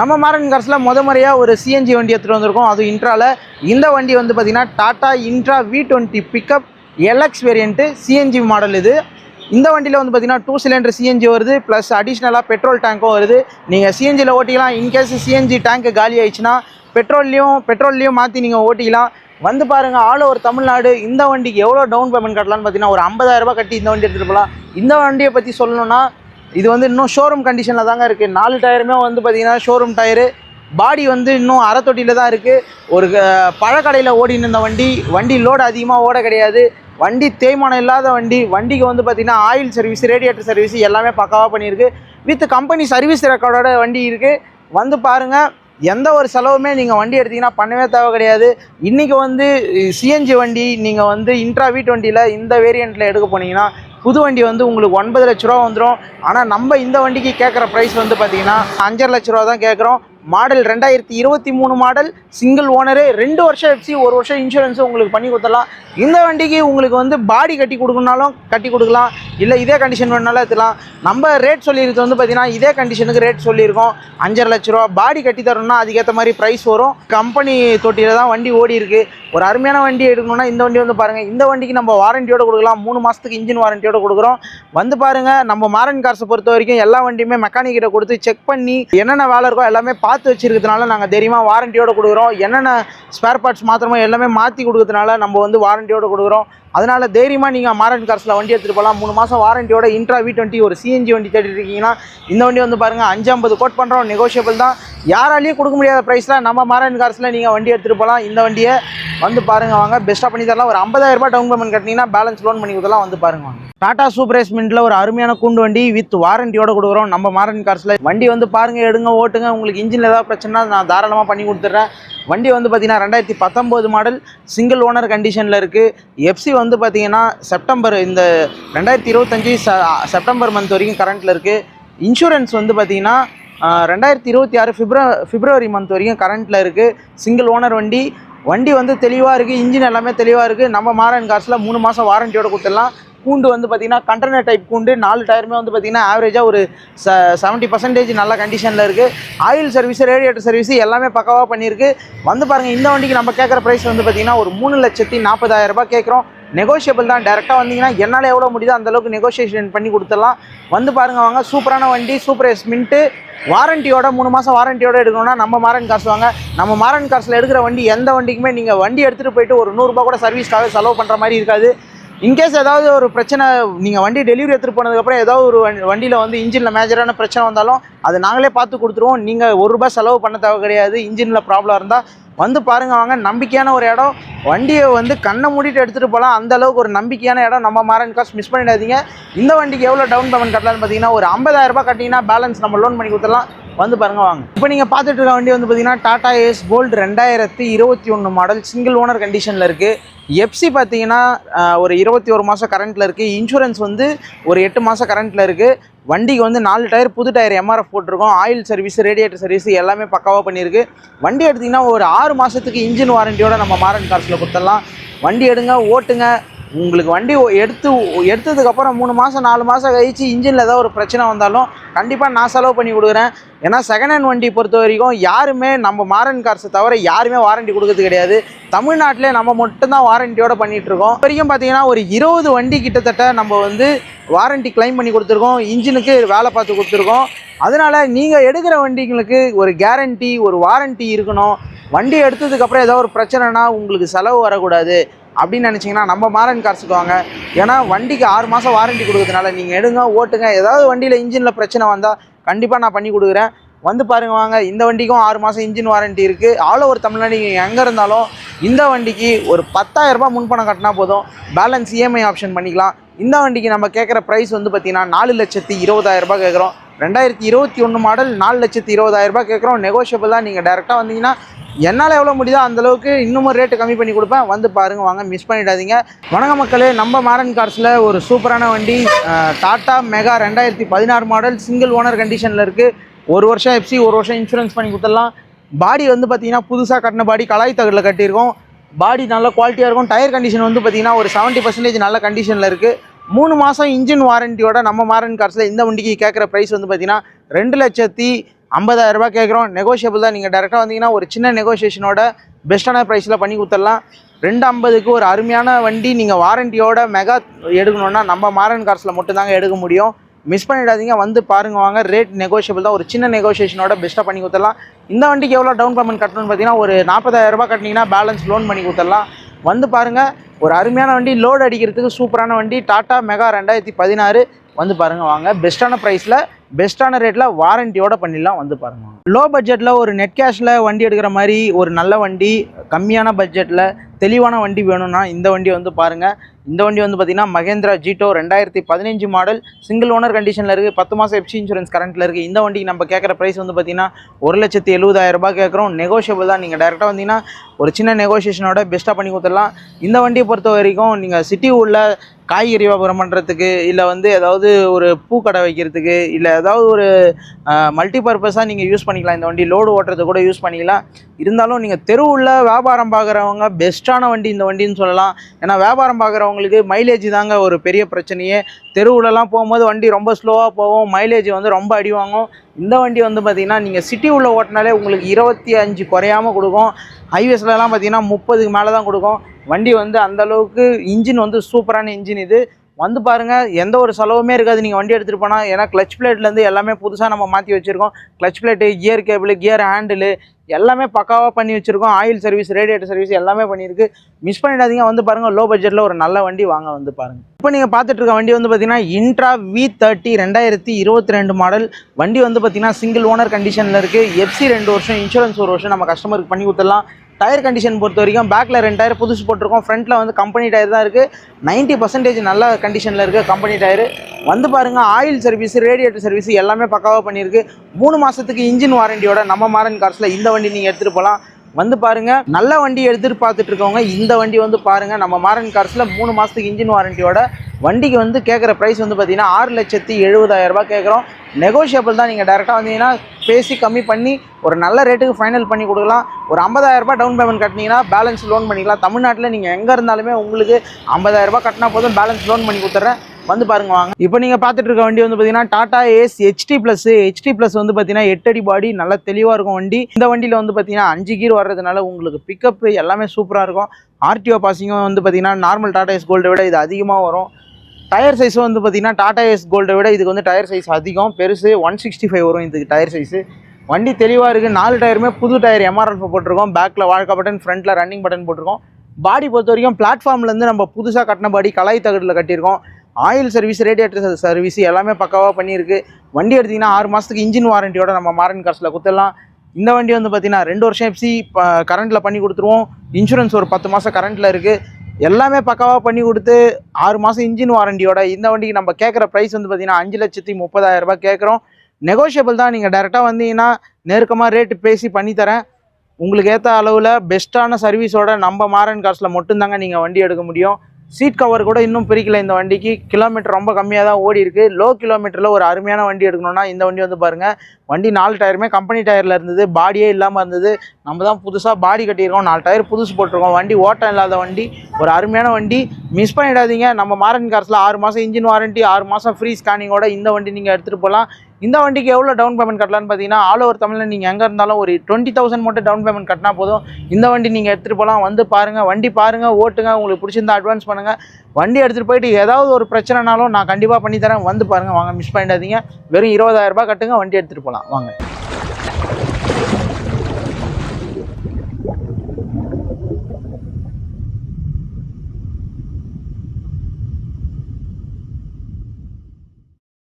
நம்ம மாரன் கார்ஸில் முத முறையாக ஒரு சிஎன்ஜி வண்டி எடுத்துகிட்டு வந்திருக்கோம். அது இன்ட்ராவில் இந்த வண்டி வந்து பார்த்திங்கன்னா Tata Intra V twenty pickup LX variant CNG model இது. இந்த வண்டியில் வந்து பார்த்தீங்கன்னா டூ சிலிண்டர் சிஎன்ஜி வருது ப்ளஸ் அடிஷ்னலாக பெட்ரோல் டேங்க்கும் வருது. நீங்கள் சிஎன்ஜியில் ஓட்டிக்கலாம். இன்கேஸ் சிஎன்ஜி டேங்க்கு காலி ஆயிடுச்சுன்னா பெட்ரோல்லையும் பெட்ரோல்லையும் மாற்றி நீங்கள் ஓட்டிக்கலாம். வந்து பாருங்கள் ஆல் ஓவர் தமிழ்நாடு இந்த வண்டிக்கு எவ்வளோ டவுன் பேமெண்ட் கட்டலாம்னு பார்த்தீங்கன்னா ஒரு ஐம்பதாயிரரூபா கட்டி இந்த வண்டி எடுத்துகிட்டு போகலாம். இந்த வண்டியை பற்றி சொல்லணும்னா இது வந்து இன்னும் ஷோரூம் கண்டிஷனில் தாங்க இருக்குது நாலு டயருமே வந்து பார்த்தீங்கன்னா ஷோரூம் டயரு பாடி வந்து இன்னும் அரை தொட்டியில் தான் இருக்குது ஒரு க- பழக்கடையில் ஓடின்னு இருந்த வண்டி வண்டி லோடு அதிகமாக ஓட கிடையாது. வண்டி தேய்மானம் இல்லாத வண்டி வண்டிக்கு வந்து பார்த்திங்கன்னா ஆயில் சர்வீஸ் ரேடியேட்டர் சர்வீஸ் எல்லாமே பக்காவாக பண்ணியிருக்கு. வித் கம்பெனி சர்வீஸ் ரெக்கார்டோட வண்டி இருக்குது வந்து பாருங்கள் எந்த ஒரு செலவுமே நீங்கள் வண்டி எடுத்தீங்கன்னா பண்ணவே தேவை கிடையாது. இன்றைக்கி வந்து சிஎன்ஜி வண்டி நீங்கள் வந்து இன்ட்ரா வீட் வண்டியில் இந்த வேரியண்ட்டில் எடுக்க போனீங்கன்னா புது வண்டி வந்து உங்களுக்கு ஒன்பது லட்ச ரூபா வந்துடும் ஆனால் நம்ம இந்த வண்டிக்கு கேட்குற ப்ரைஸ் வந்து பார்த்தீங்கன்னா அஞ்சரை லட்ச ரூபா தான் கேட்குறோம் மாடல் ரெண்டாயிரத்தி இருபத்தி மூணு மாடல் சிங்கிள் ஓனரு ரெண்டு வருஷம் எஃப்சி ஒரு வருஷம் இன்சூரன்ஸும் உங்களுக்கு பண்ணி கொடுத்துடலாம். இந்த வண்டிக்கு உங்களுக்கு வந்து பாடி கட்டி கொடுக்கணுனாலும் கட்டி கொடுக்கலாம். இல்லை இதே கண்டிஷன் வேணாலும் எடுத்துக்கலாம். நம்ம ரேட் சொல்லியிருக்கிறது வந்து பார்த்தீங்கன்னா இதே கண்டிஷனுக்கு ரேட் சொல்லியிருக்கோம். அஞ்சரை லட்ச ரூபா பாடி கட்டி தரணும்னா அதுக்கேற்ற மாதிரி ப்ரைஸ் வரும். கம்பெனி தொட்டியில் தான் வண்டி ஓடி இருக்குது ஒரு அருமையான வண்டி எடுக்கணும்னா இந்த வண்டி வந்து பாருங்கள் இந்த வண்டிக்கு நம்ம வாரண்டியோடு கொடுக்கலாம். மூணு மாதத்துக்கு இன்ஜின் வாரண்டியோட கொடுக்குறோம். வந்து பாருங்கள் நம்ம மாரன் கார்ஸை பொறுத்த வரைக்கும் எல்லா வண்டியுமே மெக்கானிக்கிட்ட கொடுத்து செக் பண்ணி என்னென்ன வேலை இருக்கோ எல்லாமே பார்த்து பார்த்து வச்சுருக்கிறதுனால நாங்கள் தைரியமாக வாரண்டியோட கொடுக்குறோம். என்னென்ன ஸ்பேர் பார்ட்ஸ் மாத்திரமோ எல்லாமே மாற்றி கொடுக்கறதுனால நம்ம வந்து வாரண்டியோடு கொடுக்குறோம். அதனால் தைரியமாக நீங்கள் மாரன் கார்ஸில் வண்டி எடுத்துகிட்டு போகலாம் மூணு மாதம் வாரண்டியோட இன்ட்ரா வி டுவெண்ட்டி ஒரு சிஎன்ஜி வண்டி தேடிட்டு இருக்கீங்கன்னா இந்த வண்டி வந்து பாருங்கள் அஞ்சு ஐம்பது கோட் பண்ணுறோம் நெகோஷியபிள் தான். யாராலையும் கொடுக்க முடியாத ப்ரைஸில் நம்ம மாரன் கார்ஸில் நீங்கள் வண்டி எடுத்துகிட்டு போகலாம் இந்த வண்டியை வந்து பாருங்க வாங்க. பெஸ்ட்டாக பண்ணி தரலாம் ஒரு 50000 ரூபாய் டவுன் பேமெண்ட் கட்டினீங்கன்னா பேலன்ஸ் லோன் பண்ணி கொடுத்தலாம் வந்து பாருங்க வாங்க. டாடா சூப்பர் எஸ்மெண்ட்டில் ஒரு அருமையான கூண்டு வண்டி வித் வாரண்டியோட கொடுக்குறோம். நம்ம மாரன் கார்ஸில் வண்டி வந்து பாருங்க எடுங்க ஓட்டுங்க. உங்களுக்கு இன்ஜினில் ஏதாவது பிரச்சனை நான் தாராளமாக பண்ணி கொடுத்துட்றேன். வண்டி வந்து பார்த்தீங்கன்னா ரெண்டாயிரத்தி பத்தொம்போது மாடல் சிங்கிள் ஓனர் கண்டிஷனில் இருக்குது எஃப்சி வந்து பார்த்தீங்கன்னா செப்டம்பர் இந்த ரெண்டாயிரத்தி இருபத்தஞ்சி செப்டம்பர் மந்த் வரைக்கும் கரண்ட்டில் இருக்குது இன்சூரன்ஸ் வந்து பார்த்தீங்கன்னா ரெண்டாயிரத்தி இருபத்தி ஆறு ஃபிப்ர ஃபிப்ரவரி மந்த் வரைக்கும் கரண்ட்டில் இருக்குது சிங்கிள் ஓனர் வண்டி. வண்டி வந்து தெளிவாக இருக்குது இன்ஜின் எல்லாமே தெளிவாக இருக்குது நம்ம மாரன் காசில் மூணு மாதம் வாரண்டியோட கொடுத்துடலாம். கூண்டு வந்து பார்த்திங்கன்னா கண்டெய்னர் டைப் கூண்டு. நாலு டயருமே வந்து பார்த்திங்கன்னா ஆவரேஜாக ஒரு ச செவன்ட்டி பர்சன்டேஜ் நல்ல கண்டிஷனில் இருக்குது ஆயில் சர்வீஸ் ரேடியேட்டர் சர்வீஸ் எல்லாமே பக்கவாக பண்ணியிருக்கு. வந்து பாருங்கள் இந்த வண்டிக்கு நம்ம கேட்குற ப்ரைஸ் வந்து பார்த்திங்கன்னா ஒரு மூணு லட்சத்தி நாற்பதாயிரரூபா கேட்குறோம் நெகோஷியபிள் தான். டேரெக்டாக வந்தீங்கன்னா என்னால் எவ்வளோ முடியுதோ அந்தளவுக்கு நெகோஷியேஷன் பண்ணி கொடுத்துடலாம். வந்து பாருங்க வாங்க சூப்பரான வண்டி சூப்பர் எஸ் மின்ட்டு வாரண்டியோட மூணு மாதம் வாரண்டியோட எடுக்கணும்னா நம்ம மாரன் காசு வாங்க. நம்ம மாரன் காசில் எடுக்கிற வண்டி எந்த வண்டிக்குமே நீங்கள் வண்டி எடுத்துகிட்டு போயிட்டு ஒரு நூறுரூபா கூட சர்வீஸ்க்காக செலவு பண்ணுற மாதிரி இருக்காது. இன்கேஸ் ஏதாவது ஒரு பிரச்சனை நீங்கள் வண்டி டெலிவரி எடுத்துகிட்டு போனதுக்கப்புறம் ஏதாவது ஒரு வண்டியில் வந்து இன்ஜினில் மேஜரான பிரச்சனை வந்தாலும் அது நாங்களே பார்த்து கொடுத்துருவோம். நீங்கள் ஒரு ரூபாய் செலவு பண்ண தேவை கிடையாது. இன்ஜினில் ப்ராப்ளம் இருந்தால் வந்து பாருங்க வாங்க நம்பிக்கையான ஒரு இடம். வண்டியை வந்து கண்ணை மூடிட்டு எடுத்துகிட்டு போகலாம். அந்த அளவுக்கு ஒரு நம்பிக்கையான இடம். நம்ம மாரன் காசு மிஸ் பண்ணிடாதீங்க. இந்த வண்டிக்கு எவ்வளோ டவுன் பேமெண்ட் கட்டலாம்னு பார்த்தீங்கன்னா ஒரு 50000 ரூபாய் கட்டிங்கன்னா பேலன்ஸ் நம்ம லோன் பண்ணி கொடுத்துடலாம். வந்து பாருங்க வாங்க. இப்போ நீங்கள் பார்த்துட்டு இருக்க வண்டி வந்து பார்த்தீங்கன்னா டாடா ஏஸ் கோல்டு ரெண்டாயிரத்தி இருபத்தி ஒன்று மாடல் சிங்கிள் ஓனர் கண்டிஷனில் இருக்குது எஃப்சி பார்த்தீங்கன்னா ஒரு இருபத்தி ஒரு மாதம் கரண்ட்டில் இருக்குது இன்சூரன்ஸ் வந்து ஒரு எட்டு மாதம் கரண்ட்டில் இருக்குது வண்டிக்கு வந்து நாலு டயர் புது டயர் எம்ஆர்எஃப் போட்டிருக்கோம். ஆயில் சர்வீஸ் ரேடியேட்டர் சர்வீஸ் எல்லாமே பக்காவாக பண்ணியிருக்கு. வண்டி எடுத்திங்கன்னா ஒரு ஆறு மாதத்துக்கு இன்ஜின் வாரண்டியோட நம்ம மாரன் கார்ஸில் கொடுத்துடலாம். வண்டி எடுங்க ஓட்டுங்க. உங்களுக்கு வண்டி எடுத்து எடுத்ததுக்கப்புறம் மூணு மாதம் நாலு மாதம் கழிச்சு இன்ஜினில் ஏதாவது ஒரு பிரச்சனை வந்தாலும் கண்டிப்பாக நான் செலவு பண்ணி கொடுக்குறேன். ஏன்னா செகண்ட் ஹேண்ட் வண்டி பொறுத்த வரைக்கும் யாருமே நம்ம மாரன் கார்ஸை தவிர யாருமே வாரண்டி கொடுக்கறது கிடையாது. தமிழ்நாட்டிலே நம்ம மட்டும்தான் வாரண்டியோட பண்ணிகிட்ருக்கோம் வரைக்கும் பார்த்தீங்கன்னா ஒரு இருபது வண்டி கிட்டத்தட்ட நம்ம வந்து வாரண்டி கிளைம் பண்ணி கொடுத்துருக்கோம். இன்ஜினுக்கு வேலை பார்த்து கொடுத்துருக்கோம். அதனால் நீங்கள் எடுக்கிற வண்டிங்களுக்கு ஒரு கேரண்டி ஒரு வாரண்டி இருக்கணும். வண்டி எடுத்ததுக்கப்புறம் ஏதோ ஒரு பிரச்சனைனா உங்களுக்கு செலவு வரக்கூடாது. அப்படின்னு நினச்சிங்கன்னா நம்ம மாறன் கார்ஸுக்கு வாங்க ஏன்னா வண்டிக்கு ஆறு மாதம் வாரண்டி கொடுக்கறதுனால நீங்கள் எடுங்க ஓட்டுங்க. ஏதாவது வண்டியில் இன்ஜினில் பிரச்சனை வந்தால் கண்டிப்பாக நான் பண்ணி கொடுக்குறேன். வந்து பாருங்க வாங்க இந்த வண்டிக்கும் ஆறு மாதம் இன்ஜின் வாரண்டி இருக்குது ஆல் ஓவர் தமிழ்நாடு நீங்கள் எங்கே இருந்தாலும் இந்த வண்டிக்கு ஒரு பத்தாயிரரூபா முன்பணம் கட்டினா போதும். பேலன்ஸ் இஎம்ஐ ஆப்ஷன் பண்ணிக்கலாம். இந்த வண்டிக்கு நம்ம கேட்குற ப்ரைஸ் வந்து பார்த்தீங்கன்னா நாலு லட்சத்தி இருபதாயிரரூபா கேட்குறோம். ரெண்டாயிரத்தி இருபத்தி ஒன்று மாடல் நாலு லட்சத்தி இருபதாயிரரூபா கேட்குறோம். நெகோஷியபிள் தான் நீங்கள் டேரெக்டாக வந்தீங்கன்னா என்னால் எவ்வளோ முடியுதோ அந்தளவுக்கு இன்னமும் ரேட்டு கம்மி பண்ணி கொடுப்பேன். வந்து பாருங்க வாங்க மிஸ் பண்ணிடாதீங்க. வணக்க மக்களே நம்ம மாரன் கார்ஸில் ஒரு சூப்பரான வண்டி டாட்டா டாடா மெகா ரெண்டாயிரத்தி பதினாறு மாடல் சிங்கிள் ஓனர் கண்டிஷனில் இருக்குது ஒரு வருஷம் எஃப்சி ஒரு வருஷம் இன்சூரன்ஸ் பண்ணி கொடுத்துடலாம். பாடி வந்து பார்த்திங்கன்னா புதுசாக கட்டின பாடி கலாய் தகடில் கட்டியிருக்கோம். பாடி நல்ல குவாலிட்டியாக இருக்கும். டயர் கண்டிஷன் வந்து பார்த்தீங்கன்னா ஒரு செவன்ட்டி பர்சன்டேஜ் நல்ல கண்டிஷனில் இருக்குது மூணு மாதம் இன்ஜின் வாரண்டியோட நம்ம மாரன் கார்ஸில் இந்த வண்டிக்கு கேட்குற ப்ரைஸ் வந்து பார்த்திங்கன்னா ரெண்டு லட்சத்தி ஐம்பதாயிரம் ரூபாய் கேட்குறோம். நெகோஷியபிள் தான். நீங்கள் டேரெக்டாக வந்தீங்கன்னா ஒரு சின்ன நெகோஷியேஷனோட பெஸ்ட்டான ப்ரைஸில் பண்ணி கொடுத்துடலாம். ரெண்டு ஐம்பதுக்கு ஒரு அருமையான வண்டி நீங்கள் வாரண்டியோட மெகா எடுக்கணுன்னா நம்ம மாரன் கார்ஸில் மட்டும்தாங்க எடுக்க முடியும். மிஸ் பண்ணிடாதீங்க. வந்து பாருங்க வாங்க. ரேட் நெகோஷியபிள் தான். ஒரு சின்ன நெகோஷியேஷனோட பெஸ்ட்டாக பண்ணி கொடுத்துடலாம். இந்த வண்டிக்கு எவ்வளோ டவுன் பேமெண்ட் கட்டணும்னு பார்த்தீங்கன்னா ஒரு நாற்பதாயிரம் ரூபாய் கட்டினீங்கன்னா பேலன்ஸ் லோன் பண்ணி கொடுத்துடலாம். வந்து பாருங்கள் ஒரு அருமையான வண்டி. லோடு அடிக்கிறதுக்கு சூப்பரான வண்டி. டாட்டா மெகா ரெண்டாயிரத்தி பதினாறு. வந்து பாருங்கள் வாங்க. பெஸ்ட்டான ப்ரைஸில் பெஸ்ட்டான ரேட்டில் வாரண்டியோட பண்ணிடலாம் வந்து பாருங்க. லோ பட்ஜெட்டில் ஒரு நெட் கேஷில் வண்டி எடுக்கிற மாதிரி ஒரு நல்ல வண்டி கம்மியான பட்ஜெட்டில் தெளிவான வண்டி வேணும்னா இந்த வண்டி வந்து பாருங்கள் இந்த வண்டி வந்து பார்த்திங்கன்னா மகேந்திரா ஜீட்டோ ரெண்டாயிரத்தி பதினஞ்சு மாடல் சிங்கிள் ஓனர் கண்டிஷனில் இருக்குது பத்து மாதம் எஃப்சி இன்சூரன்ஸ் கரண்ட்டில் இருக்குது இந்த வண்டிக்கு நம்ம கேட்குற ப்ரைஸ் வந்து பார்த்திங்கன்னா ஒரு லட்சத்தி எழுபதாயிரம் ரூபாய் கேட்குறோம் நெகோஷியபிள் தான். நீங்கள் டேரெக்டாக வந்தீங்கன்னா ஒரு சின்ன நெகோஷியேஷனோட பெஸ்ட்டாக பண்ணி கொடுத்துடலாம். இந்த வண்டியை பொறுத்த வரைக்கும் நீங்கள் சிட்டி உள்ள காய்கறி வியாபாரம் பண்ணுறதுக்கு இல்லை வந்து ஏதாவது ஒரு பூக்கடை வைக்கிறதுக்கு இல்லை ஏதாவது ஒரு மல்டி பர்பஸாக நீங்கள் யூஸ் பண்ணிக்கலாம். இந்த வண்டி லோடு ஓட்டுறது கூட யூஸ் பண்ணிக்கலாம். இருந்தாலும் நீங்கள் தெருவுள்ள வியாபாரம் பார்க்குறவங்க பெஸ்ட்டாக பெஸ்ட்டான வண்டி இந்த வண்டின்னு சொல்லலாம். ஏன்னா வியாபாரம் பார்க்குறவங்களுக்கு மைலேஜ் தாங்க ஒரு பெரிய பிரச்சனையே. தெருவுலலாம் போகும்போது வண்டி ரொம்ப ஸ்லோவாக போகும். மைலேஜ் வந்து ரொம்ப அடி வாங்கும். இந்த வண்டி வந்து பார்த்திங்கன்னா நீங்கள் சிட்டி உள்ள ஓட்டினாலே உங்களுக்கு இருபத்தி அஞ்சு குறையாமல் கொடுக்கும். ஹைவேஸ்லலாம் பார்த்தீங்கன்னா முப்பதுக்கு மேலே தான் கொடுக்கும். வண்டி வந்து அந்தளவுக்கு இன்ஜின் வந்து சூப்பரான இன்ஜின் இது. வந்து பாருங்கள் எந்த ஒரு செலவுமே இருக்காது. நீங்கள் வண்டி எடுத்துகிட்டு போனால் ஏன்னா கிளச் பிளேட்லேருந்து எல்லாமே புதுசாக நம்ம மாற்றி வச்சுருக்கோம். Clutch plate gear cable gear handle எல்லாமே பக்காவாக பண்ணி வச்சுருக்கோம். ஆயில் சர்வீஸ் ரேடியேட்டர் சர்வீஸ் எல்லாமே பண்ணியிருக்கு. மிஸ் பண்ணிடாதீங்க. வந்து பாருங்கள் லோ பட்ஜெட்டில் ஒரு நல்ல வண்டி வாங்க வந்து பாருங்கள் இப்போ நீங்கள் பார்த்துட்டு இருக்க வண்டி வந்து பார்த்தீங்கன்னா இன்ட்ரா வி தேர்ட்டி ரெண்டாயிரத்தி இருபத்தி ரெண்டு மாடல் வண்டி வந்து பார்த்தீங்கன்னா சிங்கிள் ஓனர் கண்டிஷனில் இருக்குது எஃப்சி ரெண்டு வருஷம் இன்சூரன்ஸ் ஒரு வருஷம் நம்ம கஸ்டமருக்கு பண்ணி கொடுத்துடலாம். டயர் கண்டிஷன் பொறுத்த வரைக்கும் பேக்கில் ரெண்டு டயர் புதுசு போட்டிருக்கோம். ஃப்ரண்ட்டில் வந்து கம்பெனி டயர் தான் இருக்குது நைன்ட்டி பர்சன்டேஜ் நல்ல கண்டிஷனில் இருக்குது கம்பெனி டயர். வந்து பாருங்கள் ஆயில் சர்வீஸ் ரேடியேட்டர் சர்வீஸ் எல்லாமே பக்காவாக பண்ணியிருக்கு. மூணு மாதத்துக்கு இன்ஜின் வாரண்டியோட நம்ம மாரன் கார்ஸில் இந்த வண்டி நீங்கள் எடுத்துகிட்டு போகலாம் வந்து பாருங்க நல்ல வண்டி எடுத்துட்டு பார்த்துட்டு இருக்கவங்க இந்த வண்டி வந்து பாருங்க நம்ம மாரன் கார்ஸில் மூணு மாதத்துக்கு இன்ஜின் வாரண்டியோட வண்டிக்கு வந்து கேட்குற ப்ரைஸ் வந்து பார்த்தீங்கன்னா ஆறு லட்சத்தி எழுபதாயிரம் ரூபாய் கேட்குறோம் நெகோஷியபிள் தான். நீங்கள் டேரெக்டாக வந்தீங்கன்னா பேசி கம்மி பண்ணி ஒரு நல்ல ரேட்டுக்கு ஃபைனல் பண்ணி கொடுக்கலாம். ஒரு ஐம்பதாயிரரூபா டவுன் பேமெண்ட் கட்டினீங்கன்னா பேலன்ஸ் லோன் பண்ணிக்கலாம். தமிழ்நாட்டில் நீங்கள் எங்கே இருந்தாலுமே உங்களுக்கு ஐம்பதாயிரரூபா கட்டினா போதும் பேலன்ஸ் லோன் பண்ணி கொடுத்துட்றேன். வந்து பாருங்க வாங்க. இப்போ நீங்கள் பார்த்துட்டு இருக்க வண்டி வந்து பார்த்தீங்கன்னா Tata Ace HD plus HD plus வந்து பார்த்தீங்கன்னா எட்டடி பாடி நல்லா தெளிவாக இருக்கும் வண்டி. இந்த வண்டியில் வந்து பார்த்தீங்கன்னா அஞ்சு கீர் வர்றதுனால உங்களுக்கு பிக்கப் எல்லாமே சூப்பராக இருக்கும். ஆர்டிஓ பாசிங்கும் வந்து பார்த்தீங்கன்னா நார்மல் டாடா ஏஸ் கோல்டை விட இது அதிகமாக வரும். டயர் சைஸும் வந்து பார்த்தீங்கன்னா டாடா ஏஸ் கோல்டை விட இதுக்கு வந்து டயர் சைஸ் அதிகம். பெருசு ஒன் சிக்ஸ்டி ஃபைவ் வரும் இதுக்கு டயர் சைஸு வண்டி தெளிவாக இருக்குது நாலு டயருமே புது டயர் எம்ஆர்எஃப் போட்டிருக்கோம். பேக்கில் வாழ்க்கை பட்டன் ஃப்ரண்ட்டில் ரன்னிங் பட்டன் போட்டிருக்கோம். பாடி பொறுத்த வரைக்கும் பிளாட்ஃபார்ம்லேருந்து நம்ம புதுசாக கட்டின பாடி கலாய் தகட்டில் கட்டியிருக்கோம். ஆயில் சர்வீஸ் ரேடியேட்டர் சர்வீஸ் எல்லாமே பக்காவாக பண்ணியிருக்கு. வண்டி எடுத்திங்கன்னா ஆறு மாதத்துக்கு இன்ஜின் வாரண்டியோட நம்ம மாரன் காசில் குத்தலாம். இந்த வண்டி வந்து பார்த்தீங்கன்னா ரெண்டு வருஷம் எஃப்சி கரண்ட்டில் பண்ணி கொடுத்துருவோம். இன்சூரன்ஸ் ஒரு பத்து மாதம் கரண்ட்டில் இருக்குது எல்லாமே பக்காவாக பண்ணி கொடுத்து ஆறு மாதம் இன்ஜின் வாரண்டியோட இந்த வண்டிக்கு நம்ம கேட்குற ப்ரைஸ் வந்து பார்த்தீங்கன்னா அஞ்சு லட்சத்தி முப்பதாயிரம் ரூபாய் கேட்குறோம். நெகோஷியபிள் தான். நீங்கள் டேரெக்டாக வந்தீங்கன்னா நெருக்கமாக ரேட்டு பேசி பண்ணித்தரேன் உங்களுக்கு ஏற்ற அளவில் பெஸ்ட்டான சர்வீஸோட நம்ம மாரன் காசில் மட்டும்தாங்க நீங்கள் வண்டி எடுக்க முடியும். சீட் கவர் கூட இன்னும் பிரிக்கல இந்த வண்டிக்கு. கிலோமீட்டர் ரொம்ப கம்மியாக தான் ஓடி இருக்கு லோ கிலோமீட்டரில் ஒரு அருமையான வண்டி எடுக்கணும்னா இந்த வண்டி வந்து பாருங்கள் வண்டி நாலு டயருமே கம்பெனி டயரில் இருந்தது. பாடியே இல்லாமல் இருந்தது. நம்ம தான் புதுசாக பாடி கட்டியிருக்கோம் நாலு டயர் புதுசு போட்டிருக்கோம். வண்டி ஓட்டம் இல்லாத வண்டி ஒரு அருமையான வண்டி. மிஸ் பண்ணிடாதீங்க. நம்ம மாரன் கார்ஸில் ஆறு மாதம் இன்ஜின் வாரண்ட்டி ஆறு மாதம் ஃப்ரீ ஸ்கேனிங்கோட இந்த வண்டி நீங்கள் எடுத்துகிட்டு போகலாம் இந்த வண்டிக்கு எவ்வளோ டவுன் பேமெண்ட் கட்டலாம்னு பார்த்தீங்கன்னா ஆல் ஓவர் தமிழில் நீங்கள் எங்கே இருந்தாலும் ஒரு டுவெண்ட்டி தௌசண்ட் மட்டும் டவுன் பேமெண்ட் கட்டினா போதும். இந்த வண்டி நீங்கள் எடுத்துகிட்டு போகலாம் வந்து பாருங்கள் வண்டி பாருங்கள் ஓட்டுங்க. உங்களுக்கு பிடிச்சிருந்தா அட்வான்ஸ் பண்ணுங்கள் வண்டி எடுத்துகிட்டு போயிட்டு ஏதாவது ஒரு பிரச்சனைனாலும் நான் கண்டிப்பாக பண்ணித்தரேன். வந்து பாருங்கள் வாங்க மிஸ் பண்ணிடாதீங்க. வெறும் இருபதாயிரம் ரூபாய் கட்டுங்க. வண்டி எடுத்துகிட்டு போகலாம் வாங்க.